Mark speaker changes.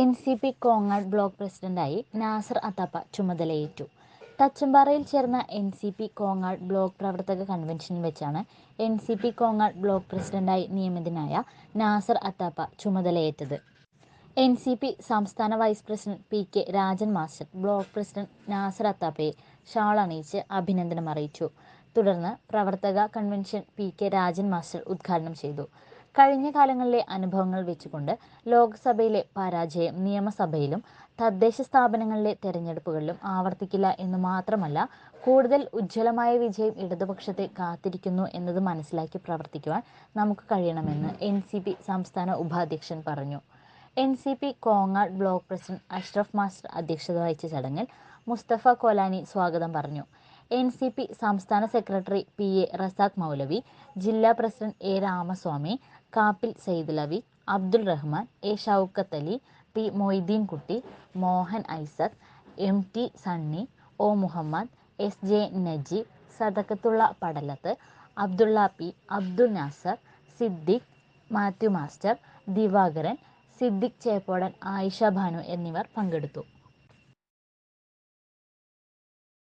Speaker 1: N C P Kongad block പ്രസിഡന്റായി നാസർ അത്തപ്പ ചുമതലയേറ്റു. തച്ചമ്പാറയിൽ ചേർന്ന N C P Kongad block പ്രവർത്തക കൺവെൻഷനിൽ വെച്ചാണ് N C P Kongad block പ്രസിഡന്റായി നിയമിതനായ നാസർ അത്താപ്പ ചുമതലയേറ്റത്. എൻ സി പി സംസ്ഥാന vice president P K Rajan master block president Nasar അത്താപ്പയെ shawl അണിയിച്ച് അഭിനന്ദനം അറിയിച്ചു. തുടർന്ന് പ്രവർത്തക convention P K Rajan master ഉദ്ഘാടനം ചെയ്തു. കഴിഞ്ഞ കാലങ്ങളിലെ അനുഭവങ്ങൾ വെച്ചുകൊണ്ട് ലോക്സഭയിലെ പരാജയം നിയമസഭയിലും തദ്ദേശ സ്ഥാപനങ്ങളിലെ തെരഞ്ഞെടുപ്പുകളിലും ആവർത്തിക്കില്ല എന്ന് മാത്രമല്ല കൂടുതൽ ഉജ്ജ്വലമായ വിജയം ഇടതുപക്ഷത്തെ കാത്തിരിക്കുന്നു എന്നത് മനസ്സിലാക്കി പ്രവർത്തിക്കുവാൻ നമുക്ക് കഴിയണമെന്ന് എൻ സംസ്ഥാന ഉപാധ്യക്ഷൻ പറഞ്ഞു. N C P Kongad block president Ashraf master അധ്യക്ഷത വഹിച്ച ചടങ്ങിൽ മുസ്തഫ കോലാനി സ്വാഗതം പറഞ്ഞു. എൻ സി പി സംസ്ഥാന secretary P A Razak Moulavi ജില്ലാ president A Ramaswamy Kappil Saidalavi Abdul Rahman A Shoukath Ali P Moideen Kutty Mohan Isaac M T Sunny O Muhammad S J Najeeb Sadakkathulla Padalath Abdulla P Abdul Nasar Siddique Mathew master Divakaran Siddique Cheppodan Ayisha Bhanu എന്നിവർ പങ്കെടുത്തു.